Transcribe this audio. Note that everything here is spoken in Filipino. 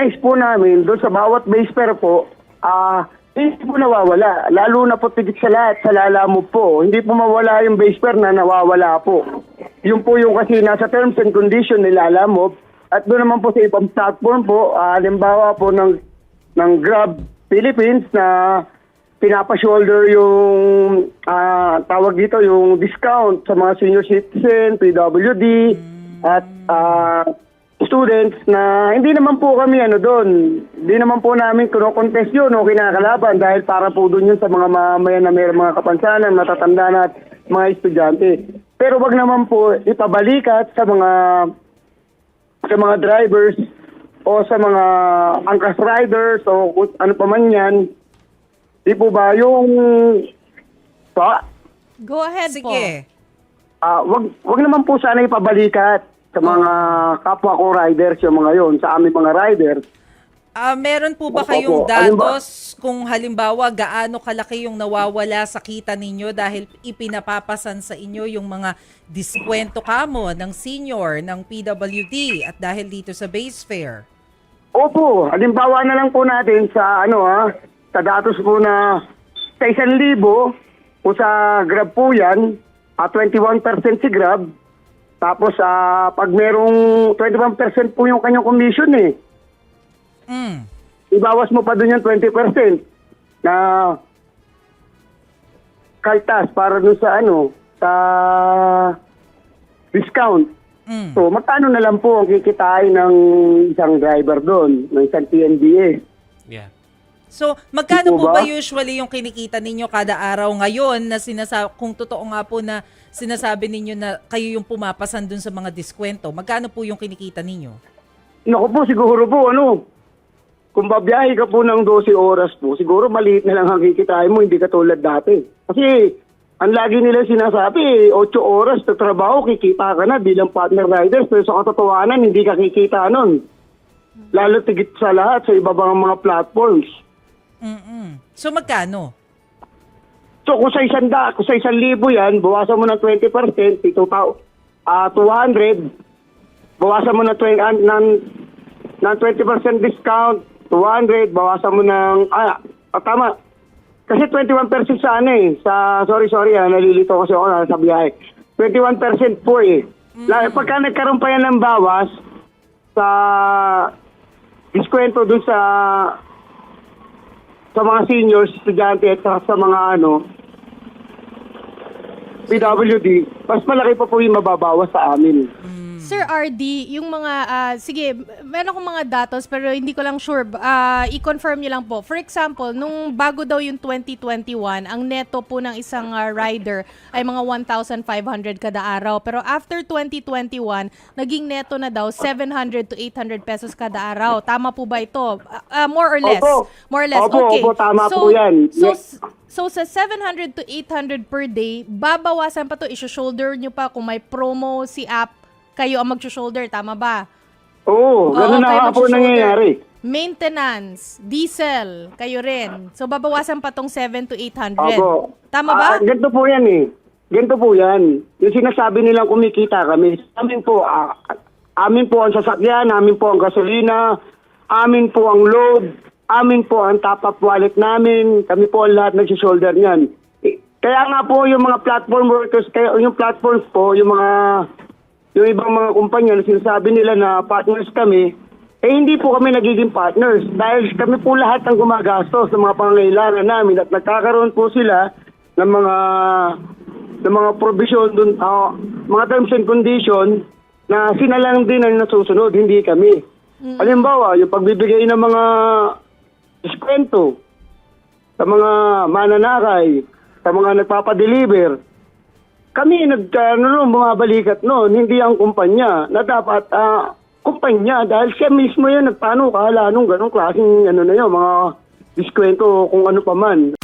nais po namin doon sa bawat base fare po, ah, hindi po nawawala. Lalo na po tigit sa lahat, sa lalamove po. Hindi po mawala yung base fare na nawawala po. Yun po yung kasi nasa terms and condition ni lalamove. At doon naman po sa ibang platform po, ah, halimbawa po ng, ng Grab Philippines na pinapa-shoulder yung ah, tawag dito yung discount sa mga senior citizen, PWD at ah, students na hindi naman po kami ano doon. Hindi naman po namin kino-contest yun o kinakalaban dahil para po doon yun sa mga mamamayan na mayroong mga kapansanan, matatanda na at mga estudyante. Pero wag naman po ipabalikat sa mga sa mga drivers o sa mga angkas riders o ano pa man yan. Di po ba yung pa, Go ahead po. Sige. ah wag wag naman po sana ipabalikat sa mga kapwa ko riders yung mga yon sa aming mga riders. Ah, meron po ba Opo, kayong opo. Datos kung halimbawa gaano kalaki yung nawawala sa kita ninyo dahil ipinapapasan sa inyo yung mga diskwento kamo ng senior, ng PWD at dahil dito sa base fare? Opo, halimbawa na lang po natin sa ano ha, sa datos po na sa isang libo, kung sa Grab po yan, ah, 21% si Grab. Tapos ah, pag merong 21% po yung kanyang commission eh. Mm. Ibawas mo pa doon yung 20% na kaltas para doon sa ano, sa discount. Mm. So, magkano na lang po ang kikitain ng isang driver doon, ng isang TNBS? Yeah. So, magkano po ba ba? usually yung kinikita ninyo kada araw ngayon na sinasa kung totoo nga po na sinasabi ninyo na kayo yung pumapasan dun sa mga diskwento? Magkano po yung kinikita ninyo? Naku po, siguro po, ano, kung babiyahe ka po ng 12 oras po, siguro maliit na lang ang kikitain mo, hindi katulad dati. Kasi, ang lagi nila sinasabi, 8 oras na trabaho, kikita ka na bilang partner riders. Pero sa katotohanan, hindi ka kikita nun. Lalo tigit sa lahat sa iba bang mga platforms. Mm-mm. So, magkano? So kung sa isang da, kung sa isang libo yan, bawasan mo ng 20%, ito pa, ah 200, bawasan mo ng, 20, ah, ng, ng 20% discount, 200, bawasan mo ng, ah, ah, tama, kasi 21% sa ano eh, sa, sorry, sorry, ah, nalilito kasi ako na sa biyahe. 21% po eh. La, pagka nagkaroon pa yan ng bawas, sa diskwento dun sa sa mga seniors, estudyante at sa mga ano, PWD, mas malaki pa po yung mababawas sa amin. Sir RD, yung mga, ah, sige, meron akong mga datos pero hindi ko lang sure. Ah, i-confirm niyo lang po. For example, nung bago daw yung 2021, ang neto po ng isang ah, rider ay mga 1,500 kada araw. Pero after 2021, naging neto na daw 700 to 800 pesos kada araw. Tama po ba ito? Ah, ah, more or less? Opo. More or less, Opo, okay. opo, tama so, po yan. So, Yes. So sa 700 to 800 per day, babawasan pa to, i-shoulder nyo pa kung may promo si app, kayo ang mag-shoulder, tama ba? Oo, ganun Oo, na nga po mag-shoulder. nangyayari. Maintenance, diesel, kayo rin. So babawasan pa tong 7 to 800. Opo. Tama ba? Ah, ganito po yan eh. Ganito po yan. Yung sinasabi nilang kumikita kami, amin po, ah, amin po ang sasakyan, amin po ang gasolina, amin po ang load, amin po ang top-up wallet namin, kami po ang lahat nag-shoulder niyan. Eh, Kaya nga po yung mga platform workers, kaya yung platforms po, yung mga yung ibang mga kumpanya na sinasabi nila na partners kami, eh hindi po kami nagiging partners dahil kami po lahat ang gumagastos ng mga pangangailangan namin at nagkakaroon po sila ng mga ng mga provision dun, ah, mga terms and condition na sila lang din ang nasusunod, hindi kami. Halimbawa, yung pagbibigay ng mga diskwento sa mga mananakay, sa mga nagpapadeliver, kami nag ano no, bumabalikat noon, hindi ang kumpanya na dapat ah, kumpanya dahil siya mismo yan nagpaano kahala nung ganong klaseng ano na yun, mga diskwento kung ano pa man.